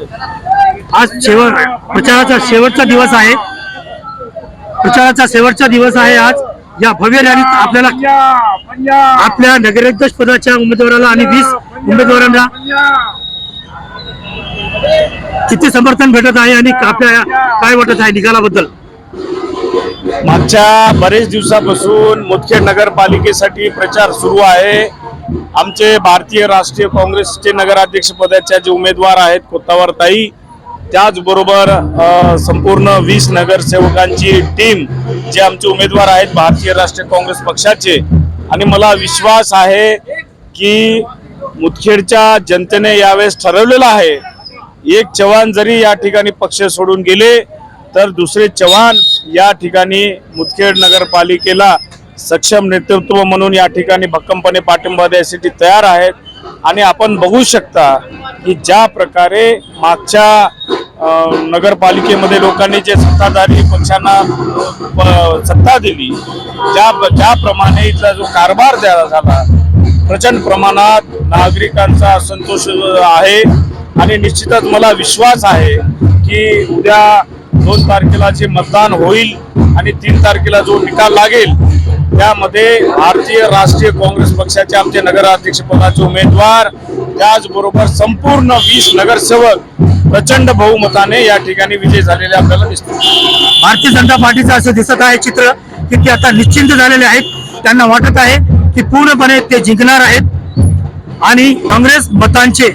आज शेवट प्रचाराचा शेवटचा दिवस आहे. प्रचाराचा शेवटचा दिवस आहे आज. या भव्य रॅलीत आपल्याला आपल्या नगराध्यक्ष पदाच्या उमेदवाराला आणि वीस उमेदवारांना किती समर्थन भेटत आहे आणि आपल्या काय वाटत आहे निकालाबद्दल? मागच्या बरेच दिवसापासून मुदखेड नगरपालिकेसाठी प्रचार सुरू आहे. आमचे भारतीय राष्ट्रीय काँग्रेसचे नगराध्यक्ष पदाच्या जे उमेदवार आहेत कोत्तावरताई त्याचबरोबर संपूर्ण वीस नगरसेवकांची टीम जे आमचे उमेदवार आहेत भारतीय राष्ट्रीय काँग्रेस पक्षाचे. आणि मला विश्वास आहे की मुदखेडच्या जनतेने यावेळेस ठरवलेलं आहे एक चव्हाण जरी या ठिकाणी पक्ष सोडून गेले तर दुसरे चव्हाण या ठिकाणी मुदखेड नगरपालिकेला सक्षम नेतृत्व म्हणून या ठिकाणी भक्कमपणे पाठिंबा द्यायसाठी तयार आहेत. आणि आपण बघू शकता की ज्या प्रकारे मागच्या नगरपालिकेमध्ये लोकांनी जे सत्ताधारी पक्षांना सत्ता दिली ज्या ज्याप्रमाणे इथला जो कारभार द्यायला झाला प्रचंड प्रमाणात नागरिकांचा असंतोष आहे. आणि निश्चितच मला विश्वास आहे की उद्या दोन तारखेला जे मतदान होईल आणि तीन तारखेला जो निकाल लागेल त्यामध्ये भारतीय राष्ट्रीय काँग्रेस पक्षाचे आमचे नगराध्यक्षपदाचे उमेदवार त्याचबरोबर संपूर्ण वीस नगरसेवक प्रचंड बहुमताने या ठिकाणी विजय झालेले आपल्याला दिसतो भारतीय जनता पार्टीचं असं दिसत आहे चित्र की ते आता निश्चिंत झालेले आहेत. त्यांना वाटत आहे की पूर्णपणे ते जिंकणार आहेत. आणि काँग्रेस मतांचे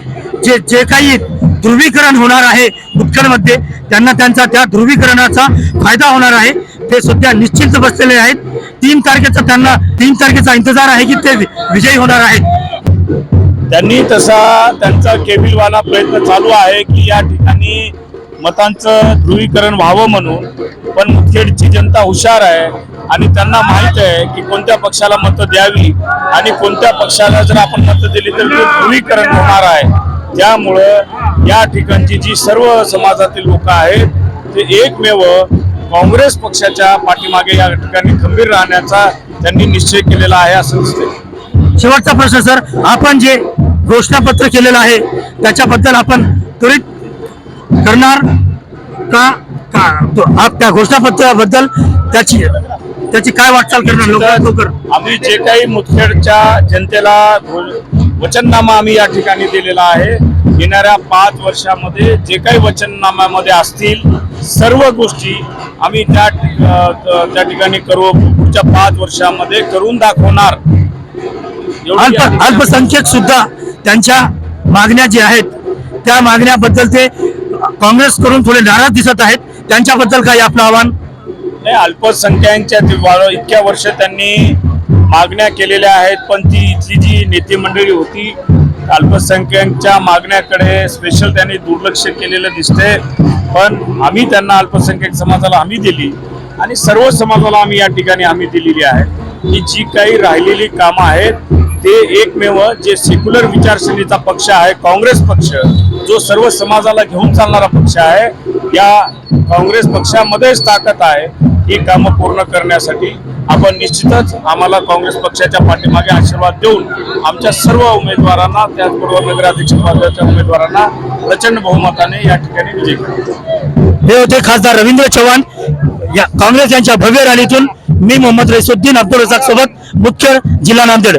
जे जे काही ध्रुवीकरण होणार आहे मुदखेडमध्ये त्यांना त्यांचा त्या ध्रुवीकरणाचा फायदा होणार आहे. ते सध्या निश्चिंत बसलेले आहेत. तीन तारखेचा त्यांना तीन तारखेचा इंतजार आहे की ते विजयी होणार आहेत. त्यांनी तसा त्यांचा केबिलवाला प्रयत्न चालू आहे की या ठिकाणी मतांचं ध्रुवीकरण व्हावं म्हणून पण मुखेडची जनता हुशार आहे आणि त्यांना माहीत आहे की कोणत्या पक्षाला मतं द्यावी आणि कोणत्या पक्षाला जर आपण मतं दिली तर ते ध्रुवीकरण होणार आहे. त्यामुळं या ठिकाणची जी सर्व समाजातील लोक आहेत ते एकमेव काँग्रेस पक्षाच्या पाठीमागे या ठिकाणी खंबीर राहण्याचा त्यांनी निश्चय केलेला आहे असं दिसतंय. शेवटचा प्रश्न सर. आपण जे घोषणापत्र केलेलं आहे त्याच्याबद्दल आपण त्वरित करणार का? का? तो- आप त्या घोषणापत्राबद्दल त्याची त्याची काय वाटचाल करणार? लवकर. आम्ही जे काही मुदखेडच्या जनतेला वचननामा आम्ही या ठिकाणी दिलेला आहे. येणाऱ्या पाच वर्षामध्ये जे काही वचननाम्यामध्ये असतील सर्व गोष्टी आम्ही त्या त्या ठिकाणी करू पुढच्या पाच वर्षामध्ये करून दाखवणार. अल्पसंख्यक सुद्धा त्यांच्या मागण्या ज्या आहेत त्या मागण्याबद्दल ते काँग्रेस करून थोडे नाराज दिसत आहेत. त्यांच्याबद्दल काही आपलं आव्हान? नाही वाढ- इतक्या वर्ष त्यांनी मागण्या केलेल्या आहेत पण ती इथली जी नेते मंडळी होती अल्पसंख्याकांच्या मागण्याकडे स्पेशल त्यांनी दुर्लक्ष केलेलं दिसते पण आम्ही त्यांना अल्पसंख्याक समाजाला हमी दिली आणि सर्व समाजाला आम्ही या ठिकाणी हमी दिलेली आहे की जी काही राहिलेली कामं आहेत ते एकमेव जे सेक्युलर विचारसरणीचा पक्ष आहे काँग्रेस पक्ष जो सर्व समाजाला घेऊन चालणारा पक्ष आहे या काँग्रेस पक्षामध्येच ताकद आहे. ही कामं पूर्ण करण्यासाठी आपण निश्चितच आम्हाला काँग्रेस पक्षाच्या पाठीमागे आशीर्वाद देऊन आमच्या सर्व उमेदवारांना त्याचबरोबर नगराध्यक्ष उमेदवारांना प्रचंड बहुमताने या ठिकाणी विजय करू. हे होते खासदार रवींद्र चव्हाण या काँग्रेस यांच्या भव्य रॅलीतून मी मोहम्मद रईसुद्दीन अब्दुल रजाक सोबत मुख्य जिल्हा नांदेड.